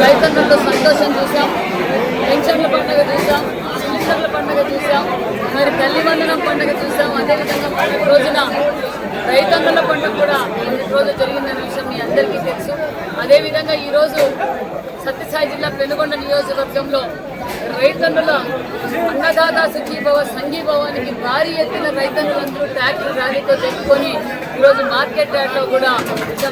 రైతన్నతో సంతోషం చూసాం పెన్షన్ల పండుగ చూసాం సిలిండర్ల పండుగ చూసాం మరి తల్లి వందనం పండుగ చూసాం అదేవిధంగా పండుగ రోజున రైతన్నుల పండుగ కూడా రోజు జరిగిందనే విషయం మీ అందరికీ తెలుసు. అదేవిధంగా ఈరోజు సత్యసాయి జిల్లా పెనుగొండ నియోజకవర్గంలో రైతన్నుల అన్నదాత సుఖీభవ సంఘీభవానికి భారీ ఎత్తున రైతన్నులందరూ ట్రాక్టర్ ర్యాలీతో తెచ్చుకొని ఈరోజు మార్కెట్ యార్డ్లో కూడా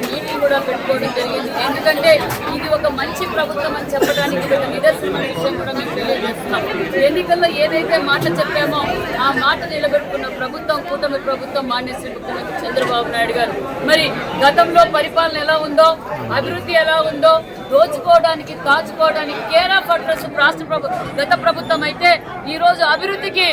మీటింగ్ కూడా పెట్టుకోవడం జరిగింది. ఎందుకంటే ఇది ఒక మంచి ప్రభుత్వం అని చెప్పడానికి ఇది ఒక విషయం కూడా మేము తెలియజేస్తున్నాం. ఎన్నికల్లో ఏదైతే మాట చెప్పామో ఆ మాట నిలబెట్టుకున్న ప్రభుత్వం కూటమి ప్రభుత్వం మాన్యశ్రీ ముఖ్యమంత్రి చంద్రబాబు నాయుడు గారు. మరి గతంలో పరిపాలన ఎలా ఉందో అభివృద్ధి ఎలా ఉందో దోచుకోవడానికి దాచుకోవడానికి కేరా ఆఫ్ రాష్ట్ర ప్రభుత్వం గత ప్రభుత్వం అయితే ఈరోజు అభివృద్ధికి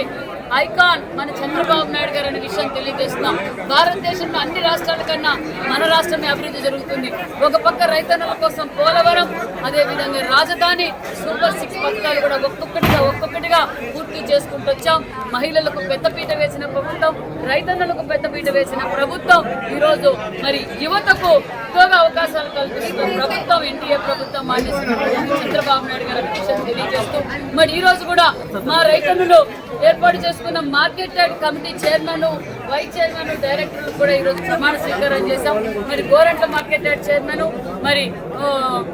ఐకాన్ మన చంద్రబాబు నాయుడు గారు అనే విషయం తెలియజేస్తున్నాం. భారతదేశంలో అన్ని రాష్ట్రాల కన్నా మన రాష్ట్రమే అభివృద్ధి జరుగుతుంది. ఒక పక్క రైతన్నుల కోసం పోలవరం అదేవిధంగా రాజధాని సూపర్ సిక్స్ పథకాలు కూడా ఒక్కొక్కటిగా ఒక్కొక్కటిగా పూర్తి చేసుకుంటూ వచ్చాం. మహిళలకు పెద్దపీట వేసిన ప్రభుత్వం రైతన్నులకు పెద్దపీట వేసిన ప్రభుత్వం. ఈరోజు మరి యువతకు ఉద్యోగ అవకాశాలు కల్పిస్తున్న ప్రభుత్వం ఎన్డీఏ ప్రభుత్వం మానేసిన చంద్రబాబు నాయుడు గారు. తెలియజేస్తూ మరి ఈ రోజు కూడా మా రైతన్నులు ఏర్పాటు చేసుకున్న market yard committee chairman vice chairman డైరెక్టర్లు కూడా ఈరోజు ప్రమాణ స్వీకారం చేశాం. మరి గోరంట్ల మార్కెట్ యార్డ్ చైర్మన్ మరి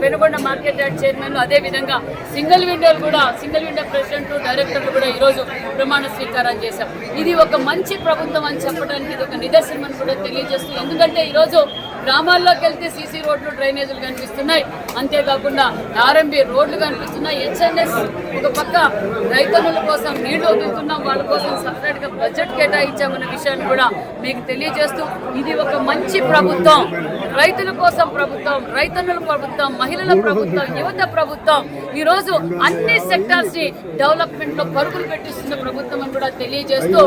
పెనుగొండ మార్కెట్ యార్డ్ చైర్మన్ అదే విధంగా సింగిల్ విండోలు కూడా సింగిల్ విండో ప్రెసిడెంట్ డైరెక్టర్లు కూడా ఈరోజు ప్రమాణ స్వీకారం చేశాం. ఇది ఒక మంచి ప్రభుత్వం అని చెప్పడానికి ఇది ఒక నిదర్శనం అని కూడా తెలియజేస్తుంది ఎందుకంటే ఈరోజు గ్రామాల్లోకి వెళ్తే సీసీ రోడ్లు డ్రైనేజీలు కనిపిస్తున్నాయి. అంతేకాకుండా ఆర్ఎంబి రోడ్లు కనిపిస్తున్నాయి. హెచ్ఎన్ఎస్ ఒక పక్క రైతన్నుల కోసం నీళ్ళు వదులుతున్నాం. వాళ్ళ కోసం సపరేట్గా బడ్జెట్ కేటాయించామన్న విషయాన్ని కూడా మీకు తెలియజేస్తూ ఇది ఒక మంచి ప్రభుత్వం. రైతుల కోసం ప్రభుత్వం రైతన్నుల ప్రభుత్వం మహిళల ప్రభుత్వం యువత ప్రభుత్వం ఈరోజు అన్ని సెక్టార్స్ని డెవలప్మెంట్లో పరుగులు పెట్టిస్తున్న ప్రభుత్వం అని కూడా తెలియజేస్తూ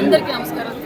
అందరికీ నమస్కారం